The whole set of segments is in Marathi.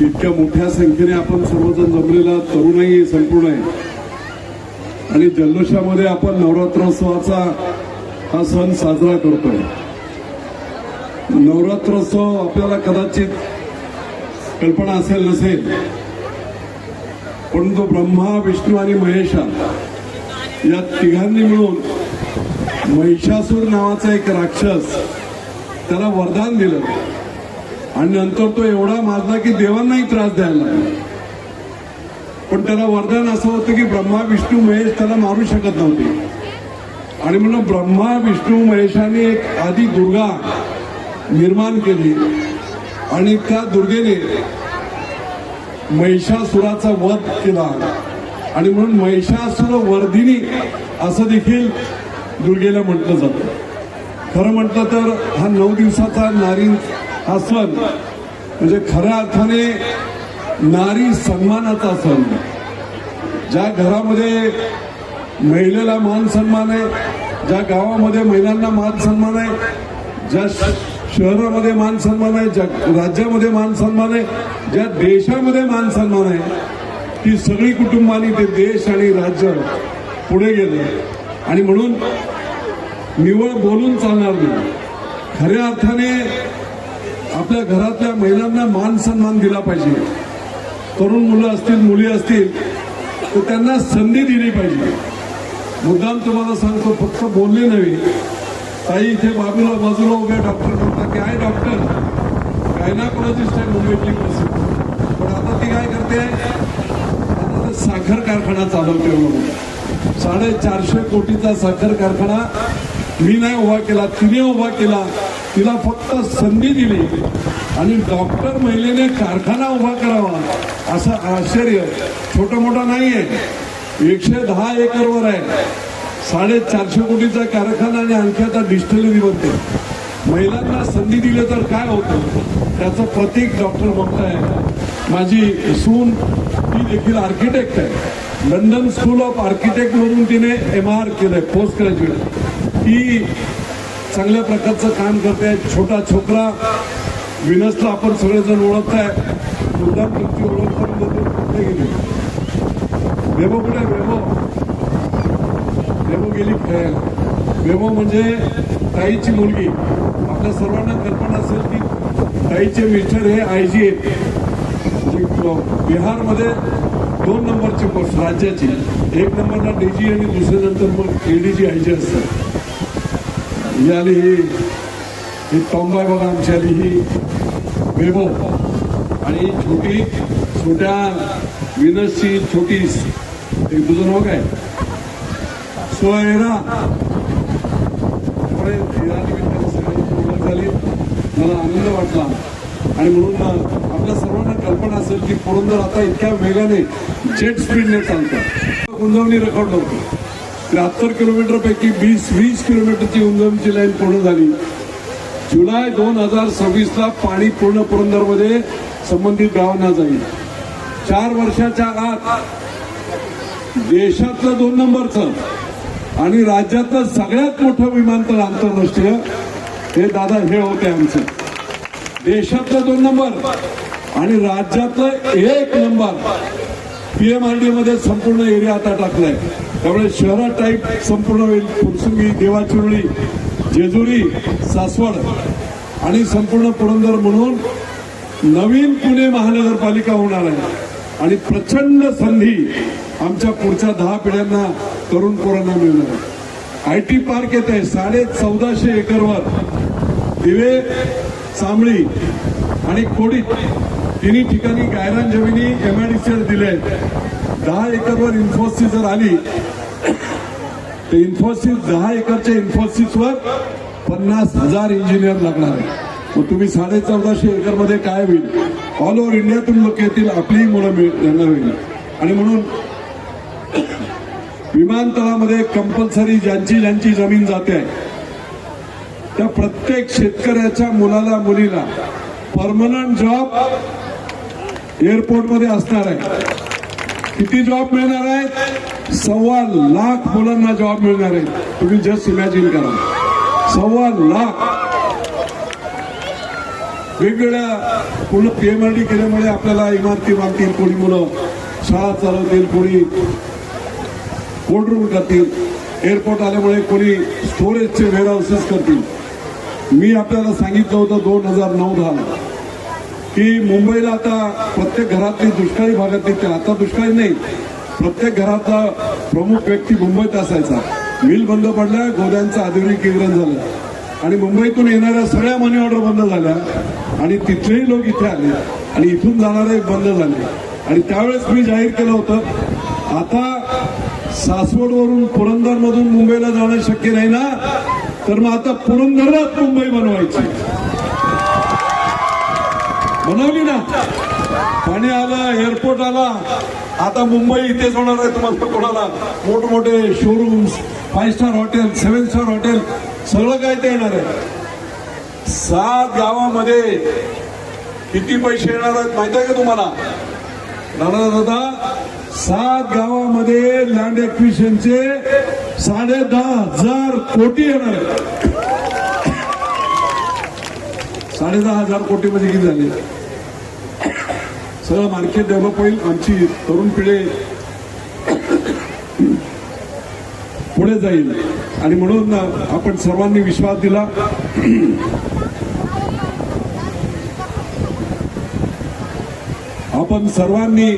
इतक्या मोठ्या संख्येने आपण सर्वजण जमलेला तरुणही संपूर्ण आहे. आणि जल्लोषामध्ये आपण नवरात्रोत्सवाचा हा सण साजरा करतोय. नवरात्रोत्सव आपल्याला कदाचित कल्पना असेल नसेल परंतु ब्रह्मा विष्णू आणि महेशा या तिघांनी मिळून महिषासूर नावाचा एक राक्षस त्याला वरदान दिलं. आणि नंतर तो एवढा माजला की देवांनाही त्रास द्यायला लागला. पण त्याला वरदान असं होतं की ब्रह्मा विष्णू महेश त्याला मारू शकत नव्हते. आणि म्हणून ब्रह्मा विष्णू महेशाने एक आधी दुर्गा निर्माण केली आणि त्या दुर्गेने महिषासुराचा वध केला. आणि म्हणून महिषासुर वर्धिनी असं देखील दुर्गेला म्हटलं जातं. खरं म्हटलं तर हा नऊ दिवसाचा नारी हा सण म्हणजे खऱ्या अर्थाने नारी सन्मानाचा सण. ज्या घरामध्ये महिलेला मान सन्मान आहे ज्या गावामध्ये महिलांना मान सन्मान आहे ज्या श- शहरामध्ये मान सन्मान आहे ज्या राज्यामध्ये मान सन्मान आहे ज्या देशामध्ये मान सन्मान आहे ती सगळी कुटुंबानी ते देश आणि राज्य पुढे गेले. आणि म्हणून निवळ बोलून चालणार नाही. खऱ्या अर्थाने आपल्या घरातल्या महिलांना मान सन्मान दिला पाहिजे. तरुण मुलं असतील मुली असतील तर त्यांना संधी दिली पाहिजे. मुद्दाम तुम्हाला सांगतो फक्त बोलले नव्हे. ताई इथे बाजूला बाजूला उभ्या डॉक्टर म्हणतात की आहे डॉक्टर. गायनाकोलॉजिस्ट आहे मुंबईतली प्रसिद्ध पण आता ती काय करते? आता ते साखर कारखाना चालवते म्हणून. साडेचारशे कोटीचा साखर कारखाना मी नाही उभा केला तिने उभा केला. तिला फक्त संधी दिली आणि डॉक्टर महिलेने कारखाना उभा करावा असं आश्चर्य छोटं मोठं आहे एकशे दहा एकरवर आहे. साडेचारशे कोटीचा कारखाना आणि आणखी आता डिस्टलरी बनते महिलांना संधी दिली तर काय होतं? त्याचं प्रतीक डॉक्टर ममता आहे माझी सून ती देखील आर्किटेक्ट आहे. लंडन स्कूल ऑफ आर्किटेक्ट मधून तिने एम आर केलंय पोस्ट ग्रॅज्युएट. ती चांगल्या प्रकारचं काम करते छोटा छोकरा विनसला आपण सगळेजण ओळखताय. मुद्दा तुमची ओळख पण कुठे गेली? वेबो कुठे? वेबो वेबो गेली वेमो वेबो म्हणजे ताईची मुलगी. आपल्या सर्वांना कल्पना असेल की ताईचे मिस्टर हे आय जी आहेत बिहारमध्ये दोन नंबरची पोस्ट राज्याची. एक नंबरला डीजी आणि दुसऱ्या नंतर मग एडीजी आय जी असतात. याली ही ही टॉम्बाय बघा आमची आली ही वेबो आणि छोटी छोट्या विनसची छोटी एक तुझं नाव काय सोयरा त्यामुळे हिरानिमित्ताने सगळ्यांची ओळख झाली मला आनंद वाटला आणि म्हणून आपल्या सर्वांना कल्पना असेल की पुरंदर आता इतक्या वेगाने जेट स्पीडने चालतात गुंजवणी रेकॉर्ड नव्हती त्र्याहत्तर किलोमीटर पैकी वीस वीस किलोमीटरची उंजमची लाईन पूर्ण झाली. जुलै दोन हजार सव्वीस ला पाणी पूर्ण पुरंदरमध्ये संबंधित गावांना जाईल. चार वर्षाच्या आत देशातलं दोन नंबरचं आणि राज्यातलं सगळ्यात मोठं विमानतळ आंतरराष्ट्रीय हे दादा हे होते आमचं. देशातलं दोन नंबर आणि राज्यातलं एक नंबर. पीएमआरडी मध्ये संपूर्ण एरिया आता टाकलाय. त्यामुळे शहरात टाईप संपूर्ण होईल. फुरसुंगी देवाचुरळी जेजुरी सासवड आणि संपूर्ण पुरंदर म्हणून नवीन पुणे महानगरपालिका होणार आहे. आणि प्रचंड संधी आमच्या पुढच्या दहा पिढ्यांना तरुण पोरांना मिळणार आहे. आय टी पार्क येत आहे. साडे चौदाशे एकरवर दिवे चांबळी आणि कोडीत तिन्ही ठिकाणी गायरान जमिनी एमआयडीसीला दिले आहेत. दहा एकरवर इन्फोसिस जर आली तर इन्फोसिस दहा एकरच्या इन्फोसिसवर पन्नास हजार इंजिनियर लागणार आहे मग तुम्ही साडे चौदाशे एकरमध्ये काय होईल? ऑल ओव्हर इंडियातून लोक येतील आपलीही मुलं मिळ- होईल. आणि म्हणून विमानतळामध्ये कंपल्सरी ज्यांची ज्यांची जमीन जाते आहे त्या प्रत्येक शेतकऱ्याच्या मुलाला मुलीला परमनंट जॉब एअरपोर्टमध्ये असणार आहे. किती जॉब मिळणार आहेत? सव्वा लाख मुलांना जॉब मिळणार आहे तुम्ही जस्ट इमॅजिन करा. सव्वा लाख. वेगवेगळ्या पूर्ण पीएमआरडी केल्यामुळे आपल्याला इमारती बांधतील कोणी मुलं शाळा चालवतील कोणी कोल्ड रूम करतील. एअरपोर्ट आल्यामुळे कोणी स्टोरेजचे वेअर हाऊसेस करतील. मी आपल्याला सांगितलं होतं दोन हजार नऊ दहा की मुंबईला आता प्रत्येक घरातली दुष्काळी भागातली ते आता दुष्काळी नाही. प्रत्येक घरातला प्रमुख व्यक्ती मुंबईत असायचा. मिल बंद पडल्या गोद्यांचं आधुनिकीकरण झालं. आणि मुंबईतून येणाऱ्या सगळ्या मनी ऑर्डर बंद झाल्या. आणि तिथलेही लोक इथे आले. आणि इथून जाणारे बंद झाले. आणि त्यावेळेस मी जाहीर केलं होतं आता सासवडवरून पुरंदरमधून मुंबईला जाणं शक्य नाही ना? तर मग आता पुरंदरात मुंबई बनवायची. बनवली ना. पाणी आलं एअरपोर्ट आला. आता मुंबई इथेच होणार आहे तुम्हाला कोणाला. मोठमोठे showrooms five star hotel seven star hotel सगळं काय ते येणार आहे. सात गावामध्ये किती पैसे येणार आहेत माहीत आहे का तुम्हाला? दादा दादा सात गावामध्ये लँड ऍक्विशनचे साडे दहा हजार कोटी येणार आहेत. साडे दहा हजार कोटी मध्ये किती झाले? सगळं मार्केट डेव्हलप होईल आमची तरुण पिढी. पुढे जाईल. आणि म्हणून आपण सर्वांनी विश्वास दिला. आपण सर्वांनी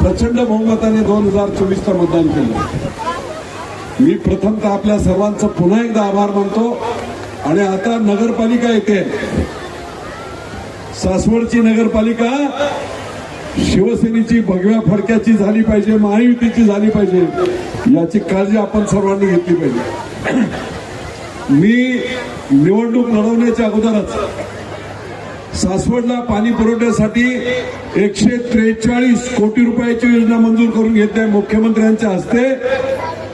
प्रचंड बहुमताने दोन हजार चोवीसला मतदान केलं. मी प्रथमतः आपल्या सर्वांचं पुन्हा एकदा आभार मानतो. आणि आता नगरपालिका येते. सासवडची नगरपालिका शिवसेनेची भगव्या फडक्याची झाली पाहिजे महायुतीची झाली पाहिजे याची काळजी आपण सर्वांनी घेतली पाहिजे. मी निवडणूक लढवण्याच्या अगोदरच सासवडला पाणी पुरवठ्यासाठी एकशे त्रेचाळीस कोटी रुपयाची योजना मंजूर करून घेतली आहे मुख्यमंत्र्यांच्या हस्ते.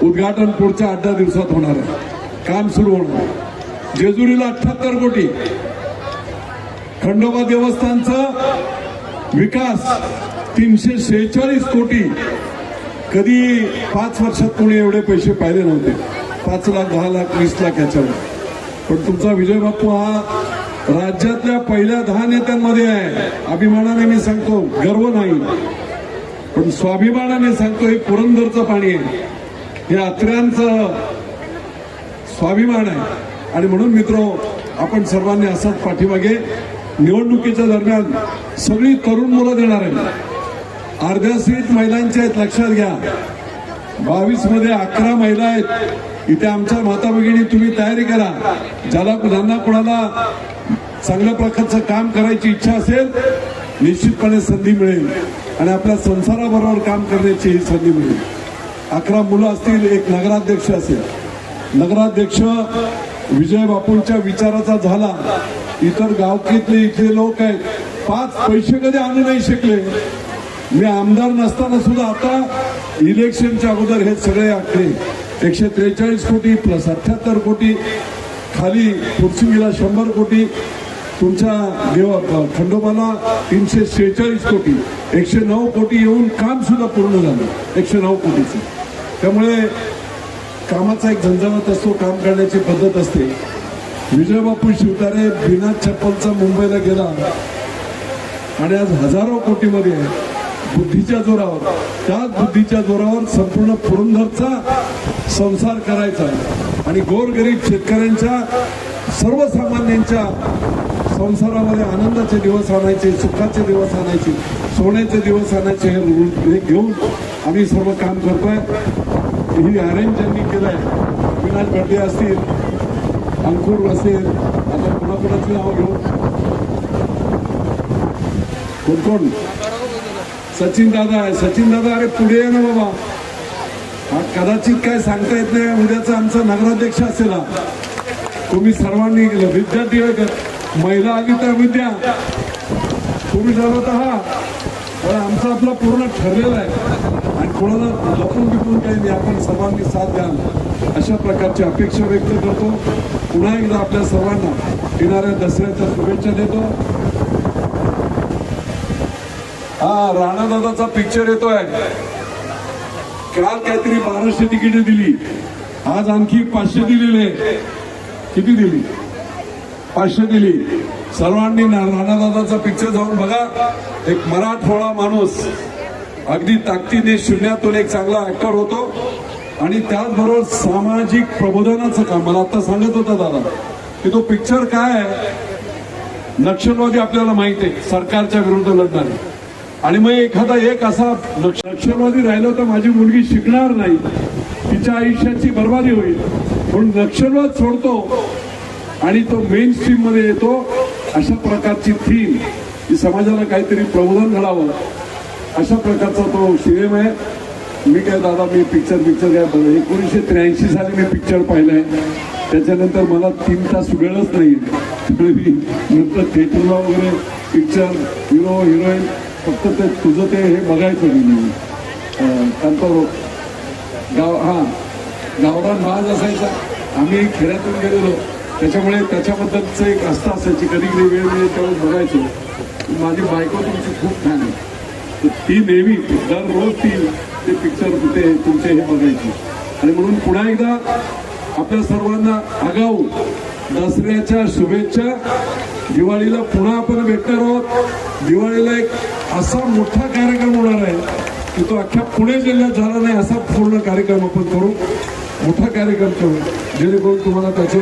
उद्घाटन पुढच्या आठ दहा दिवसात होणार आहे. काम सुरू होणार जेजुरीला अठ्याहत्तर कोटी. खंडोबा देवस्थानचा विकास तीनशे शेहेचाळीस कोटी. कधी पाच वर्षात कोणी एवढे पैसे पाहिले नव्हते. पाच लाख दहा लाख वीस लाख याच्यावर. पण तुमचा विजय बाप्पू हा राज्यातल्या पहिल्या दहा नेत्यांमध्ये आहे. अभिमानाने मी सांगतो गर्व नाही. पण स्वाभिमानाने सांगतो हे पुरंदरचं पाणी आहे. हे अत्र्यांचं स्वाभिमान आहे. आणि म्हणून मित्र आपण सर्वांनी असंच पाठीमागे निवडणुकीच्या दरम्यान सगळी तरुण मुलं देणार आहेत. अर्ध्या सीट महिलांच्या आहेत लक्षात घ्या. बावीसमध्ये अकरा महिला आहेत. इथे आमच्या माता भगिनी तुम्ही तयारी करा. ज्याला ज्यांना कुणाला चांगल्या प्रकारचं काम करायची इच्छा असेल निश्चितपणे संधी मिळेल. आणि आपल्या संसाराबरोबर काम करण्याची ही संधी मिळेल. अकरा मुलं असतील एक नगराध्यक्ष असेल. नगराध्यक्ष विजय बापूंच्या विचाराचा झाला. इतर गावकीतले इथले लोक आहेत. पाच पैसे कधी आणू नाही शकले. मी आमदार नसताना सुद्धा आता इलेक्शनच्या अगोदर हे सगळे आकडे एकशे त्रेचाळीस कोटी प्लस अठ्ठ्याहत्तर कोटी खाली पुरसिंगीला शंभर कोटी तुमच्या देवा खंडोबाला तीनशे शेहेचाळीस कोटी एकशे नऊ कोटी येऊन काम सुद्धा पूर्ण झालं. एकशे नऊ कोटीचं. त्यामुळे कामाचा एक झंझावत असतो काम करण्याची पद्धत असते. विजयबापू शिवतारे बिना चप्पलचा मुंबईला गेला. आणि आज हजारो कोटीमध्ये आहे बुद्धीच्या जोरावर त्याच बुद्धीच्या जोरावर संपूर्ण पुरंदरचा संसार करायचा आहे. आणि गोरगरीब शेतकऱ्यांच्या सर्वसामान्यांच्या संसारामध्ये आनंदाचे दिवस आणायचे सुखाचे दिवस आणायचे सोन्याचे दिवस आणायचे हे घेऊन आम्ही सर्व काम करतोय. ही अरेंज ज्यांनी केलंय विनाश भटे असतील अंकुर असेल आता कोणाकोणाची नाव घेऊ? कोण कोण? सचिन दादा आहे. सचिन दादा अरे पुढे ये ना बाबा. हा कदाचित काय सांगता येत नाही. उद्याचा आमचा नगराध्यक्ष असेल हा. तुम्ही सर्वांनी विद्यार्थी महिला आली तर विद्या तुम्ही ठरवत आहात हा. पण आमचा आपला पूर्ण ठरलेला आहे. आणि कोणाला लपून बिपून काही नाही. आपण सर्वांनी साथ द्याल. अशा प्रकारची अपेक्षा व्यक्त करतो. पुन्हा एकदा आपल्या सर्वांना येणाऱ्या दसऱ्याच्या शुभेच्छा देतो. हा राणा दादाचा पिक्चर येतोय. काल काहीतरी बाराशे तिकीट दिली. आज आणखी पाचशे दिलेले. किती दिली? पाचशे दिली. सर्वांनी ना- राणा दादाचा पिक्चर जाऊन बघा. एक मराठवाडा माणूस. अगदी ताकदीने शून्यातून एक चांगला ऍक्टर होतो. आणि त्याचबरोबर सामाजिक प्रबोधनाचं काम. मला आता सांगत होता दादा की तो पिक्चर काय आहे? नक्षलवादी आपल्याला माहिती आहे. सरकारच्या विरुद्ध लढणारे. आणि मग एखादा एक असा नक्षलवादी राहिलो तर माझी मुलगी शिकणार नाही. तिच्या आयुष्याची बर्बादी होईल. म्हणून नक्षलवाद सोडतो. आणि तो मेन स्ट्रीममध्ये येतो. अशा प्रकारची थीम की समाजाला काहीतरी प्रबोधन घडावं. अशा प्रकारचा तो सिनेमा आहे. मी काय दादा मी पिक्चर पिक्चर काय बघ एकोणीसशे त्र्याऐंशी साली मी पिक्चर पाहिलाय. त्याच्यानंतर मला तीन तास वेळच नाही. त्यामुळे मी नंतर थिएटरला वगैरे पिक्चर हिरो हिरोईन फक्त ते तुझं ते हे बघायचं मी. त्यानंतर गाव हां गावरान बाज असायचा. आम्ही खेड्यातून गेलेलो. त्याच्यामुळे त्याच्याबद्दलचं एक आस्था असायची. कधी कधी वेळ मिळेल त्यावेळेस बघायचो. माझी बायको तुमची खूप छान आहे. ती नेहमी दररोज ती ते पिक्चर कुठे तुमचे हे बघायची. आणि म्हणून पुन्हा एकदा आपल्या सर्वांना आगाऊ दसऱ्याच्या शुभेच्छा. दिवाळीला पुन्हा आपण भेटणार आहोत. दिवाळीला एक असा मोठा कार्यक्रम होणार आहे की तो अख्ख्या पुणे जिल्ह्यात झाला नाही असा पूर्ण कार्यक्रम आपण करू. मोठा कार्यक्रम करू जेणेकरून तुम्हाला त्याचे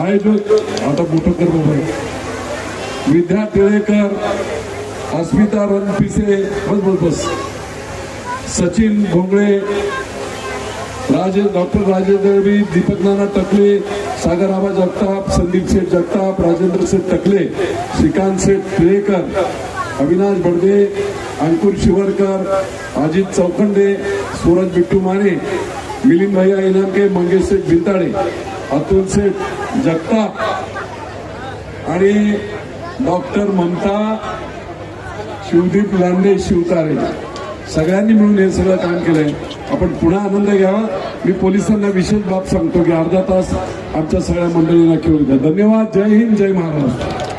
आयोजक आता मोठं कर बाबा विद्या टिळेकर अस्मिता रणपिसे बस बस बस. सचिन भोंगळे राजे डॉक्टर राजेंद्र दळवी दीपक नाना टकले सागर आबा जगताप संदीप शेठ जगताप राजेंद्र शेठ टकले श्रीकांत शेठ पिळेकर अविनाश बडदे अंकुर शिवरकर अजित चौखंडे सूरज बिट्टू माने मिलिंद भैया इनामके मंगेश शेठ भिंताडे अतुल शेठ जगताप आणि डॉक्टर ममता शिवदीप लांडे शिवतारे. सगळ्यांनी मिळून हे सगळं काम केलंय. आपण पुन्हा आनंद घ्यावा. मी पोलिसांना विशेष बाब सांगतो की अर्धा तास आमच्या सगळ्या मंडळींना घेऊन द्या. धन्यवाद. जय हिंद जय महाराष्ट्र.